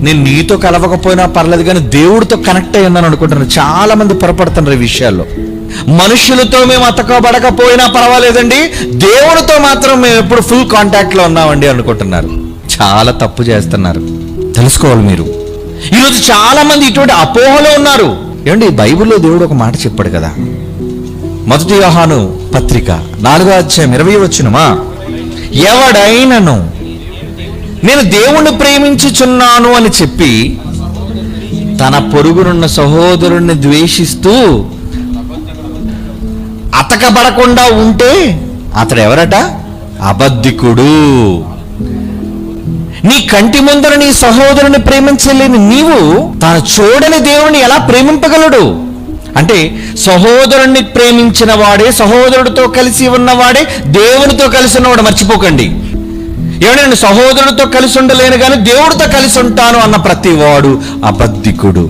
నేను నీతో కలవకపోయినా పర్లేదు కానీ దేవుడితో కనెక్ట్ అయి ఉన్నాను అనుకుంటున్నాను. చాలా మంది పొరపడుతున్నారు ఈ విషయాల్లో. మనుషులతో మేము అతకబడకపోయినా పర్వాలేదండి. దేవుడితో మాత్రం మేము ఎప్పుడు ఫుల్ కాంటాక్ట్లో ఉన్నామండి అనుకుంటున్నారు. చాలా తప్పు చేస్తున్నారు. తెలుసుకోవాలి మీరు. ఈరోజు చాలా మంది ఇటువంటి అపోహలో ఉన్నారు. ఏమండి బైబిల్లో దేవుడు ఒక మాట చెప్పాడు కదా. మొదటి యోహాను పత్రిక నాలుగో అధ్యాయం ఇరవై వచ్చినమా? ఎవడైనను నేను దేవుణ్ణి ప్రేమించుచున్నాను అని చెప్పి తన పొరుగునున్న సహోదరుణ్ణి ద్వేషిస్తూ అతకబడకుండా ఉంటే అతడు ఎవరట అబద్ధికుడు. నీ కంటి ముందర నీ సహోదరుని ప్రేమించలేని నీవు తాను చూడని దేవుని ఎలా ప్రేమింపగలడు? అంటే సహోదరుణ్ణి ప్రేమించిన వాడే సహోదరుడితో కలిసి ఉన్నవాడే దేవునితో కలిసి ఉన్నవాడు. మర్చిపోకండి. ఏమంటే నేను సహోదరుడితో కలిసి ఉండలేను కానీ దేవుడితో కలిసి ఉంటాను అన్న ప్రతి వాడు అబద్ధికుడు.